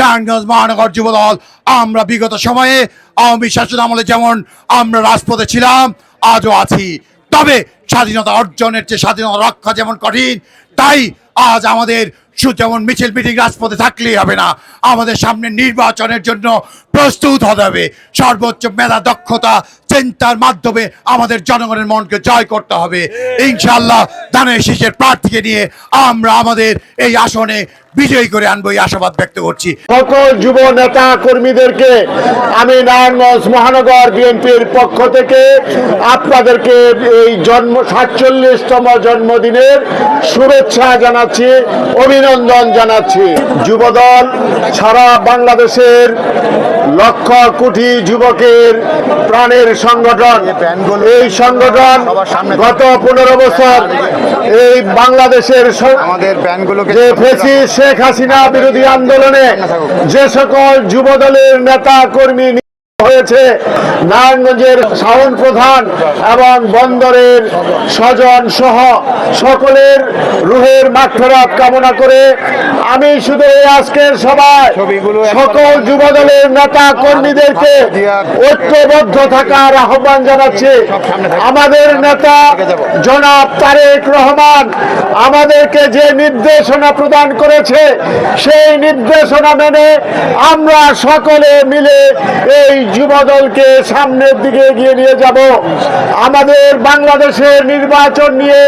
নারায়ণগঞ্জ মহানগর যুবদল, আমরা বিগত সময়ে আওয়ামী শাসন আমলে যেমন আমরা রাজপথে ছিলাম, আজও আছি। তবে স্বাধীনতা অর্জনের যে স্বাধীনতা রক্ষা যেমন কঠিন, তাই আজ আমাদের যেমন মিছিল, মিটিং রাজপথে থাকলেই হবে না। আমাদের সামনে নির্বাচনের জন্য প্রস্তুত হতে হবে। সর্বোচ্চ মেধা দক্ষতা চিন্তার মাধ্যমে আমাদের জনগণের মনকে জয় করতে হবে। ইনশাল্লাহ ধানের শীষের প্রার্থীকে নিয়ে আমরা আমাদের এই আসনে বিজয়ী করে আনব এই আশাবাদ ব্যক্ত করছি। সকল যুব নেতা কর্মীদেরকে আমি নারায়ণগঞ্জ মহানগর বিএনপির পক্ষ থেকে আপনাদেরকে এই জন্ম সাতচল্লিশতম জন্মদিনের শুভেচ্ছা জানাচ্ছি অভিনন্দন জানাচ্ছি। যুবদল সারা বাংলাদেশের লক্ষ কোটি যুবকের প্রাণের সংগঠন। এই সংগঠন গত পনেরো বছর এই বাংলাদেশের যে ফেসি শেখ হাসিনা বিরোধী আন্দোলনে যে সকল যুবদলের নেতা কর্মী হয়েছে নারায়ণগঞ্জের শাওন প্রধান এবং বন্দরের স্বজন সহ সকলের রুহের মাঠফেরাত কামনা করে আমি শুধু আজকের সভায় সকল যুব দলের নেতা কর্মীদেরকে ঐক্যবদ্ধ থাকার আহ্বান জানাচ্ছি। আমাদের নেতা জনাব তারেক রহমান আমাদেরকে যে নির্দেশনা প্রদান করেছে সেই নির্দেশনা মেনে আমরা সকলে মিলে এই যুবদলকে সামনের দিকে এগিয়ে নিয়ে যাব। আমাদের বাংলাদেশের নির্বাচন নিয়ে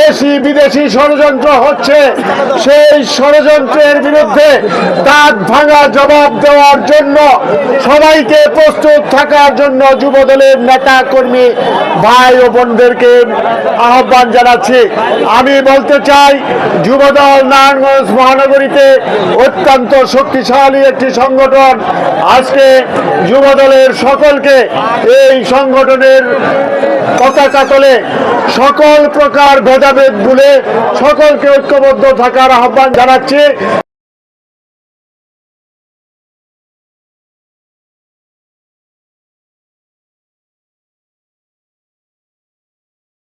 দেশি বিদেশি ষড়যন্ত্র হচ্ছে। সেই ষড়যন্ত্রের বিরুদ্ধে দাঁত ভাঙা জবাব দেওয়ার জন্য, সবাইকে প্রস্তুত থাকার জন্য যুবদলের নেতা কর্মী ভাই ও বোনদেরকে আহ্বান জানাচ্ছি। আমি বলতে চাই, যুবদল নারায়ণগঞ্জ মহানগরীতে অত্যন্ত শক্তিশালী একটি সংগঠন। আজকে যুবদলের সকলকে এই সংগঠনের পতাকা তলে সকল প্রকার ভেদাভেদ ভুলে সকলকে ঐক্যবদ্ধ থাকার আহ্বান জানাচ্ছি।